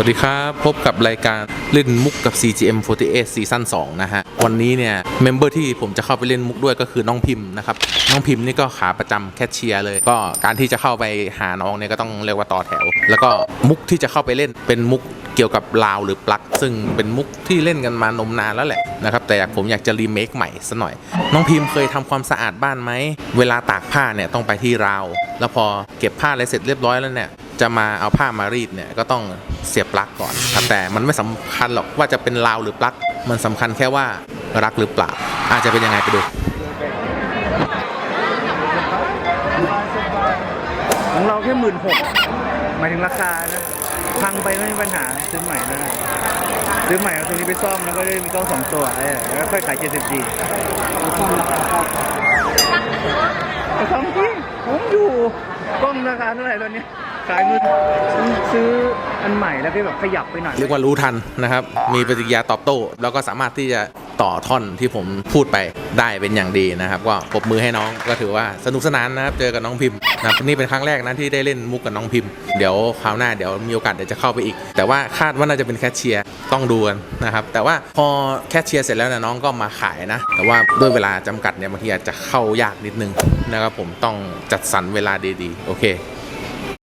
วัสดีครับ พบกับรายการเล่นมุกกับ CGM48 ซีซั่น2นะฮะ วันนี้เนี่ย เมมเบอร์ที่ผมจะเข้าไปเล่นมุกด้วยก็คือน้องพิมพ์นะครับ น้องพิมพ์นี่ก็ขาประจำแคชเชียร์เลย ก็การที่จะเข้าไปหาน้องเนี่ยก็ต้องเรียกว่าต่อแถว แล้วก็มุกที่จะเข้าไปเล่นเป็นมุกเกี่ยวกับลาวหรือปลั๊กซึ่งเป็นมุกที่เล่นกันมานมนานแล้วแหละนะครับแต่ผมอยากจะรีเมคใหม่ซะหน่อย น้องพิมพ์เคยทำความสะอาดบ้านไหมเวลาตากผ้าเนี่ยต้องไปที่ราว แล้วพอเก็บผ้าอะไรเสร็จเรียบร้อยแล้วเนี่ย จะมาเอาผ้ามารีดเนี่ยก็ต้องเสียบปลั๊กก่อนครับแต่มันไม่สำคัญหรอกว่าจะเป็นราวหรือปลั๊กมันสำคัญแค่ว่ารักหรือเปล่า อาจจะเป็นยังไงไปดูของเราแค่หมื่นหกหมายถึงราคานะพังไปไม่มีปัญหาซื้อใหม่ได้ซื้อใหม่เอาตัวนี้ไปซ่อมแล้วก็ได้มีกล้องสองตัวเออแล้วก็ค่อยขาย74ไปซ่อมจริงผมอยู่กล้องราคาเท่าไหร่ตอนนี้ ขายมือซื้ออันใหม่แล้วก็แบบขยับไปหน่อยเรียกว่ารู้ทันนะครับ มีปฏิกิริยาตอบโต้ แล้วก็สามารถที่จะต่อท่อนที่ผมพูดไปได้เป็นอย่างดีนะครับ ก็ปรบมือให้น้องก็ถือว่าสนุกสนานนะครับ เจอกับน้องพิมพ์นะครับนี่เป็นครั้งแรกนะที่ได้เล่นมุกกับน้องพิมพ์ เดี๋ยวคราวหน้าเดี๋ยวมีโอกาสเดี๋ยวจะเข้าไปอีก แต่ว่าคาดว่าน่าจะเป็นแคชเชียร์ต้องดูกันนะครับ แต่ว่าพอแคชเชียร์เสร็จแล้วนี่ยน้องก็มาขายนะ แต่ว่าด้วยเวลาจำกัดเนี่ยบางทีอาจจะเข้ายากนิดนึงนะครับผมต้องจัดสรรเวลาดีๆ โอเค